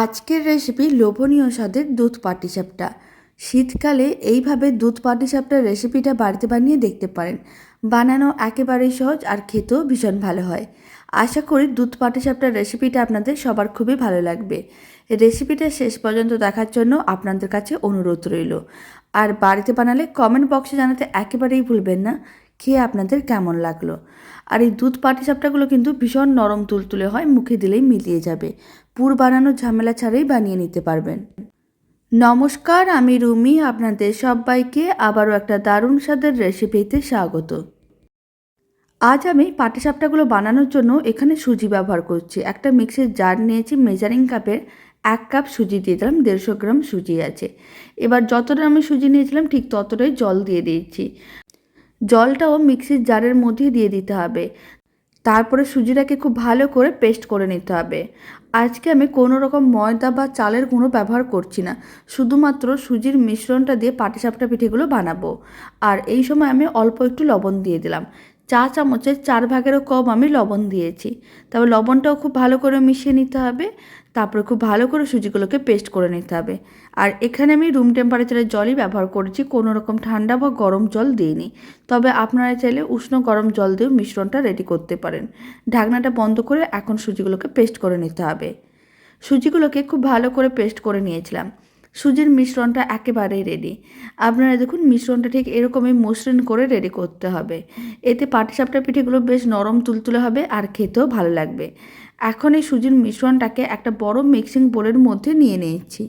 আজকের রেসিপি লোভনীয় স্বাদের দুধ পাটিসাপটা শীতকালে এইভাবে দুধ পাটিসাপটার রেসিপিটা বাড়িতে বানিয়ে দেখতে পারেন। বানানো একেবারেই সহজ আর খেতেও ভীষণ ভালো হয়। আশা করি দুধ পাটিসাপটার রেসিপিটা আপনাদের সবার খুবই ভালো লাগবে। রেসিপিটা শেষ পর্যন্ত দেখার জন্য আপনাদের কাছে অনুরোধ রইল। আর বাড়িতে বানালে কমেন্ট বক্সে জানাতে একেবারেই ভুলবেন না, খেয়ে আপনাদের কেমন লাগল। আর এই দুধ পাটিসাপটাগুলো কিন্তু ভীষণ নরম তুলতুলে হয়, মুখে দিলেই মিলিয়ে যাবে। পুর বানানোর ঝামেলা ছাড়াই বানিয়ে নিতে পারবেন। নমস্কার, আমি রুমি, আপনাদের সবাইকে আবারও একটা দারুণ স্বাদের রেসিপিতে স্বাগত। আজ আমি পাটিসাপটাগুলো বানানোর জন্য এখানে সুজি ব্যবহার করছি। একটা মিক্সির জার নিয়েছি, মেজারিং কাপের এক কাপ সুজি দিয়ে দিলাম, দেড়শো গ্রাম সুজি আছে। এবার যতটা আমি সুজি নিয়েছিলাম, ঠিক ততটাই জল দিয়ে দিয়েছি। জলটাও মিক্সির জারের মধ্যে দিয়ে দিতে হবে। তারপরে সুজিটাকে খুব ভালো করে পেস্ট করে নিতে হবে। আজকে আমি কোনো রকম ময়দা বা চালের গুঁড়ো ব্যবহার করছি না। শুধুমাত্র সুজির মিশ্রণটা দিয়ে পাটিসাপটা পিঠেগুলো বানাবো। আর এই সময় আমি অল্প একটু লবণ দিয়ে দিলাম। চা চামচের চার ভাগেরও কম আমি লবণ দিয়েছি। তবে লবণটাও খুব ভালো করে মিশিয়ে নিতে হবে। তারপরে খুব ভালো করে সুজিগুলোকে পেস্ট করে নিতে হবে। আর এখানে আমি রুম টেম্পারেচারের জলই ব্যবহার করেছি, কোনো রকম ঠান্ডা বা গরম জল দিইনি। তবে আপনারা চাইলে উষ্ণ গরম জল দিয়েও মিশ্রণটা রেডি করতে পারেন। ঢাকনাটা বন্ধ করে এখন সুজিগুলোকে পেস্ট করে নিতে হবে। সুজিগুলোকে খুব ভালো করে পেস্ট করে নিয়েছিলাম। সুজির মিশ্রণটা একেবারেই রেডি আপনারা দেখুন মিশ্রণটা ঠিক এরকমই মসৃণ করে রেডি করতে হবে। এতে পাটিসাপটা পিঠেগুলো বেশ নরম তুলতুলে হবে আর খেতেও ভালো লাগবে। এখন এই সুজির মিশ্রণটাকে একটা বড় মিক্সিং বোলের মধ্যে নিয়ে নিয়েছি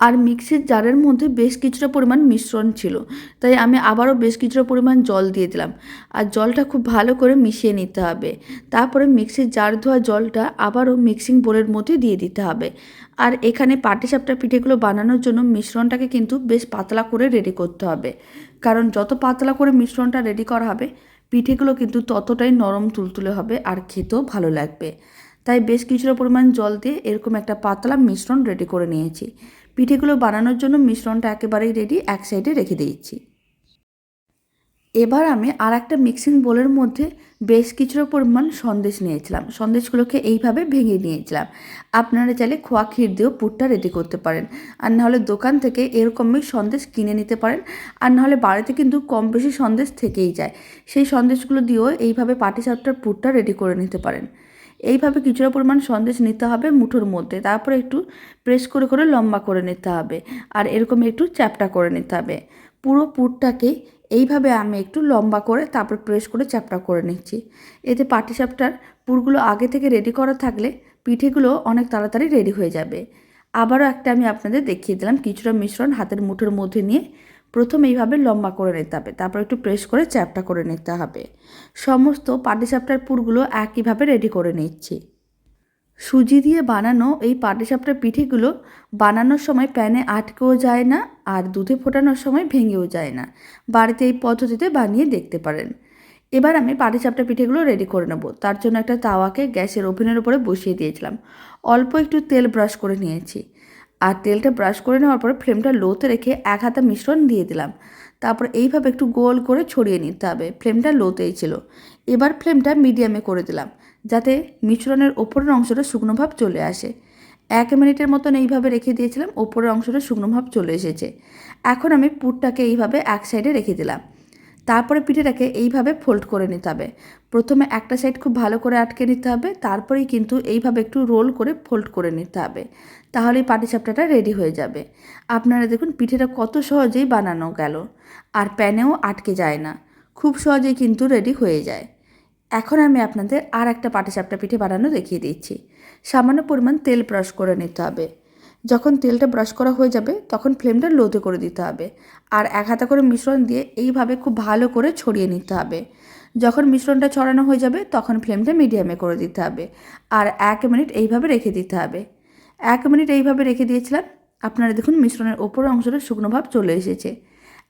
আর মিক্সির জারের মধ্যে বেশ কিছুটা পরিমাণ মিশ্রণ ছিল। তাই আমি আবারও বেশ কিছুটা পরিমাণ জল দিয়ে দিলাম। আর জলটা খুব ভালো করে মিশিয়ে নিতে হবে। তারপরে মিক্সির জার ধোয়া জলটা আবারও মিক্সিং বোলের মধ্যে দিয়ে দিতে হবে। আর এখানে পাটিসাপটা পিঠেগুলো বানানোর জন্য মিশ্রণটাকে কিন্তু বেশ পাতলা করে রেডি করতে হবে। কারণ যত পাতলা করে মিশ্রণটা রেডি করা হবে, পিঠেগুলো কিন্তু ততটাই নরম তুলতুলে হবে আর খেতেও ভালো লাগবে। তাই বেশ কিছুটা পরিমাণ জল দিয়ে এরকম একটা পাতলা মিশ্রণ রেডি করে নিয়েছি। পিঠেগুলো বানানোর জন্য মিশ্রণটা একেবারেই রেডি এক সাইডে রেখে দিয়েছি। এবার আমি আর একটা মিক্সিং বোলের মধ্যে বেশ কিছুটা পরিমাণ সন্দেশ নিয়েছিলাম। সন্দেশগুলোকে এইভাবে ভেঙে নিয়েছিলাম। আপনারা চাইলে খোয়া ক্ষীর দিয়েও পুরটা রেডি করতে পারেন। আর নাহলে দোকান থেকে এরকমই সন্দেশ কিনে নিতে পারেন। আর নাহলে বাড়িতে কিন্তু কম বেশি সন্দেশ থেকেই যায়। সেই সন্দেশগুলো দিয়েও এইভাবে পাটিসাপটার পুরটা রেডি করে নিতে পারেন। এইভাবে কিছুটা পরিমাণ সন্দেশ নিতে হবে মুঠোর মধ্যে। তারপরে একটু প্রেস করে করে, লম্বা করে নিতে হবে। আর এরকম একটু চ্যাপটা করে নিতে হবে। পুরো পুরটাকে এইভাবে আমি একটু লম্বা করে, তারপর প্রেস করে, চ্যাপটা করে নিচ্ছি। এতে পাটিসাপটার পুরগুলো আগে থেকে রেডি করা থাকলে পিঠেগুলো অনেক তাড়াতাড়ি রেডি হয়ে যাবে। আবারও একটা আমি আপনাদের দেখিয়ে দিলাম, কিছুটা মিশ্রণ হাতের মুঠোর মধ্যে নিয়ে প্রথম এইভাবে লম্বা করে নিতে হবে, তারপর একটু প্রেস করে চ্যাপটা করে নিতে হবে। সমস্ত পাটিসাপটার পুরগুলো একইভাবে রেডি করে নিচ্ছি। সুজি দিয়ে বানানো এই পাটিসাপটার পিঠেগুলো বানানোর সময় প্যানে আটকেও যায় না আর দুধে ফোটানোর সময় ভেঙেও যায় না। বাড়িতে এই পদ্ধতিতে বানিয়ে দেখতে পারেন। এবার আমি পাটিসাপটা পিঠেগুলো রেডি করে নেব। তার জন্য একটা তাওয়াকে গ্যাসের ওভেনের উপরে বসিয়ে দিয়েছিলাম। অল্প একটু তেল ব্রাশ করে নিয়েছি। আর তেলটা ব্রাশ করে নেওয়ার পরে ফ্লেমটা লোতে রেখে এক হাতা মিশ্রণ দিয়ে দিলাম। তারপর এইভাবে একটু গোল করে ছড়িয়ে নিতে হবে। ফ্লেমটা লোতেই ছিল। এবার ফ্লেমটা মিডিয়ামে করে দিলাম, যাতে মিশ্রণের ওপরের অংশটা শুকনো ভাব চলে আসে। এক মিনিটের মতন এইভাবে রেখে দিয়েছিলাম, ওপরের অংশটা শুকনো ভাব চলে এসেছে। এখন আমি পুরটাকে এইভাবে এক সাইডে রেখে দিলাম। তারপরে পিঠেটাকে এইভাবে ফোল্ড করে নিতে হবে। প্রথমে একটা সাইড খুব ভালো করে আটকে নিতে হবে, তারপরেই কিন্তু এইভাবে একটু রোল করে ফোল্ড করে নিতে হবে। তাহলেই পাটিসাপটাটা রেডি হয়ে যাবে। আপনারা দেখুন পিঠেটা কত সহজেই বানানো গেল, আর প্যানেও আটকে যায় না। খুব সহজেই কিন্তু রেডি হয়ে যায়। এখন আমি আপনাদের আর একটা পাটিসাপটা পিঠে বানানো দেখিয়ে দিচ্ছি। সামান্য পরিমাণ তেল ব্রাশ করে নিতে হবে। যখন তেলটা ব্রাশ করা হয়ে যাবে, তখন ফ্লেমটা লোতে করে দিতে হবে। আর এক হাতা করে মিশ্রণ দিয়ে এইভাবে খুব ভালো করে ছড়িয়ে নিতে হবে। যখন মিশ্রণটা ছড়ানো হয়ে যাবে, তখন ফ্লেমটা মিডিয়ামে করে দিতে হবে। আর এক মিনিট এইভাবে রেখে দিতে হবে। এক মিনিট এইভাবে রেখে দিয়েছিলাম। আপনারা দেখুন মিশ্রণের ওপর অংশটা শুকনো ভাব চলে এসেছে।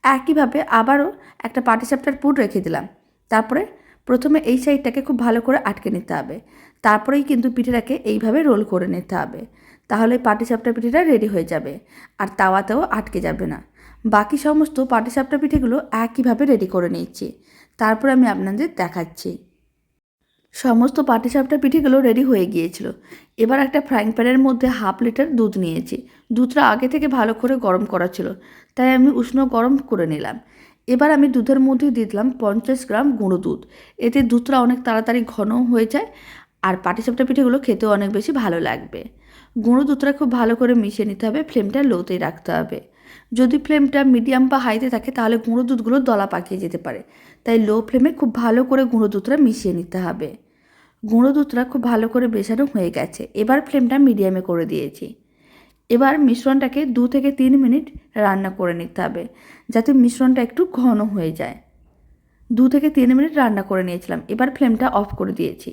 একইভাবে আবারও একটা পাটিসাপটার পুর রেখে দিলাম। তারপরে প্রথমে এই সাইডটাকে খুব ভালো করে আটকে নিতে হবে। তারপরেই কিন্তু পিঠেটাকে এইভাবে রোল করে নিতে হবে। তাহলে পাটিসাপটা পিঠেটা রেডি হয়ে যাবে। আর তাওয়াতেও আটকে যাবে না। বাকি সমস্ত পাটিসাপটা পিঠেগুলো একইভাবে রেডি করে নিচ্ছি। তারপর আমি আপনাদের দেখাচ্ছি। সমস্ত পাটিসাপটা পিঠেগুলো রেডি হয়ে গিয়েছিল। এবার একটা ফ্রাইং প্যানের মধ্যে হাফ লিটার দুধ নিয়েছি। দুধটা আগে থেকে ভালো করে গরম করা ছিল, তাই আমি উষ্ণ গরম করে নিলাম। এবার আমি দুধের মধ্যে দিয়ে দিলাম পঞ্চাশ গ্রাম গুঁড়ো দুধ। এতে দুধটা অনেক তাড়াতাড়ি ঘন হয়ে যায়, আর পাটিসাপটা পিঠেগুলো খেতেও অনেক বেশি ভালো লাগবে। গুঁড়ো দুধটা খুব ভালো করে মিশিয়ে নিতে হবে, ফ্লেমটা লোতেই রাখতে হবে। যদি ফ্লেমটা মিডিয়াম বা হাইতে থাকে, তাহলে গুঁড়ো দুধগুলো দলা পাকিয়ে যেতে পারে। তাই লো ফ্লেমে খুব ভালো করে গুঁড়ো দুধটা মিশিয়ে নিতে হবে। গুঁড়ো দুধটা খুব ভালো করে মেশানো হয়ে গেছে, এবার ফ্লেমটা মিডিয়ামে করে দিয়েছি। এবার মিশ্রণটাকে দু থেকে তিন মিনিট রান্না করে নিতে হবে, যাতে মিশ্রণটা একটু ঘন হয়ে যায়। দু থেকে তিন মিনিট রান্না করে নিয়েছিলাম, এবার ফ্লেমটা অফ করে দিয়েছি।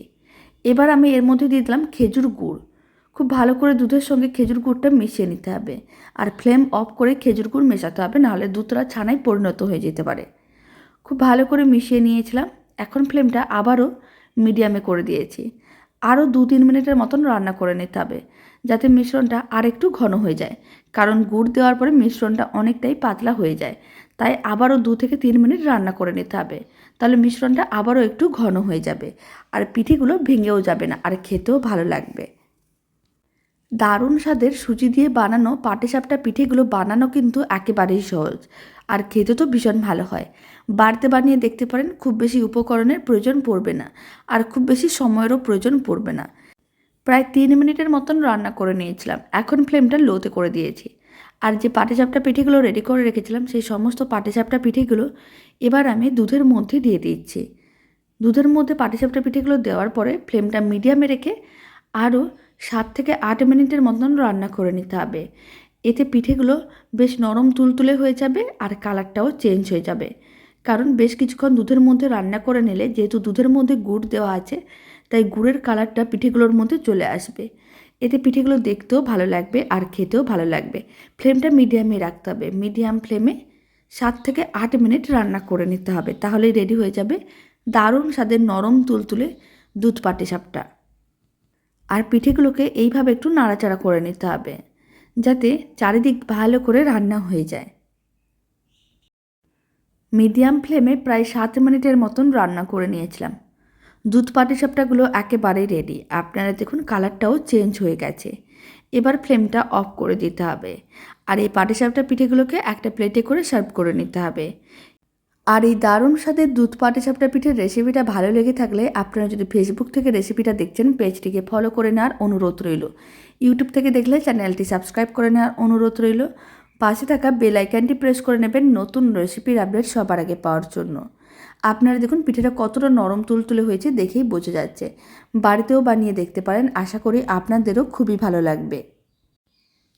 এবার আমি এর মধ্যে দিয়ে দিলাম খেজুর গুড়। খুব ভালো করে দুধের সঙ্গে খেজুর গুড়টা মিশিয়ে নিতে হবে। আর ফ্লেম অফ করে খেজুর গুড় মেশাতে হবে, নাহলে দুধটা ছানায় পরিণত হয়ে যেতে পারে। খুব ভালো করে মিশিয়ে নিয়েছিলাম, এখন ফ্লেমটা আবারও মিডিয়ামে করে দিয়েছি। আরও দু তিন মিনিটের মতন রান্না করে নিতে হবে, যাতে মিশ্রণটা আর একটু ঘন হয়ে যায়। কারণ গুড় দেওয়ার পরে মিশ্রণটা অনেকটাই পাতলা হয়ে যায়, তাই আবারও দু থেকে তিন মিনিট রান্না করে নিতে হবে। তাহলে মিশ্রণটা আবারও একটু ঘন হয়ে যাবে, আর পিঠেগুলো ভেঙেও যাবে না, আর খেতেও ভালো লাগবে। দারুণ স্বাদের সুজি দিয়ে বানানো পাটিসাপটা পিঠেগুলো বানানো কিন্তু একেবারেই সহজ। আর খেতে তো ভীষণ ভালো হয়। বাড়িতে বানিয়ে দেখতে পারেন, খুব বেশি উপকরণের প্রয়োজন পড়বে না। আর খুব বেশি সময়েরও প্রয়োজন পড়বে না। প্রায় তিন মিনিটের মতন রান্না করে নিয়েছিলাম। এখন ফ্লেমটা লোতে করে দিয়েছি। আর যে পাটিসাপটা পিঠেগুলো রেডি করে রেখেছিলাম, সেই সমস্ত পাটিসাপটা পিঠেগুলো এবার আমি দুধের মধ্যে দিয়ে দিচ্ছি। দুধের মধ্যে পাটিসাপটা পিঠেগুলো দেওয়ার পরে ফ্লেমটা মিডিয়ামে রেখে আরও সাত থেকে আট মিনিটের মতন রান্না করে নিতে হবে। এতে পিঠেগুলো বেশ নরম তুলতুলে হয়ে যাবে আর কালারটাও চেঞ্জ হয়ে যাবে। কারণ বেশ কিছুক্ষণ দুধের মধ্যে রান্না করে নিলে যেহেতু দুধের মধ্যে গুড় দেওয়া আছে, তাই গুড়ের কালারটা পিঠেগুলোর মধ্যে চলে আসবে। এতে পিঠেগুলো দেখতেও ভালো লাগবে আর খেতেও ভালো লাগবে। ফ্লেমটা মিডিয়ামে রাখতে হবে। মিডিয়াম ফ্লেমে সাত থেকে আট মিনিট রান্না করে নিতে হবে। তাহলেই রেডি হয়ে যাবে দারুণ স্বাদের নরম তুলতুলে দুধ পাটিসাপটা। আর পিঠেগুলোকে এইভাবে একটু নাড়াচাড়া করে নিতে হবে, যাতে চারিদিক ভালো করে রান্না হয়ে যায়। মিডিয়াম ফ্লেমে প্রায় সাত মিনিটের মতন রান্না করে নিয়েছিলাম। দুধ পাটিসাপটাগুলো একেবারেই রেডি আপনারা দেখুন কালারটাও চেঞ্জ হয়ে গেছে। এবার ফ্লেমটা অফ করে দিতে হবে। আর এই পাটিসাপটা পিঠেগুলোকে একটা প্লেটে করে সার্ভ করে নিতে হবে। আর এই দারুণ স্বাদের দুধ পাটিসাপটা পিঠের রেসিপিটা ভালো লেগে থাকলে আপনারা যদি ফেসবুক থেকে রেসিপিটা দেখছেন পেজটিকে ফলো করে নেওয়ার অনুরোধ রইল। ইউটিউব থেকে দেখলে চ্যানেলটি সাবস্ক্রাইব করে নেওয়ার অনুরোধ রইল। পাশে থাকা বেল আইকনটি প্রেস করে নেবেন নতুন রেসিপির আপডেট সবার আগে পাওয়ার জন্য। আপনারা দেখুন পিঠেটা কতটা নরম তুলতুলে হয়েছে দেখেই বোঝা যাচ্ছে। বাড়িতেও বানিয়ে দেখতে পারেন, আশা করি আপনাদেরও খুবই ভালো লাগবে।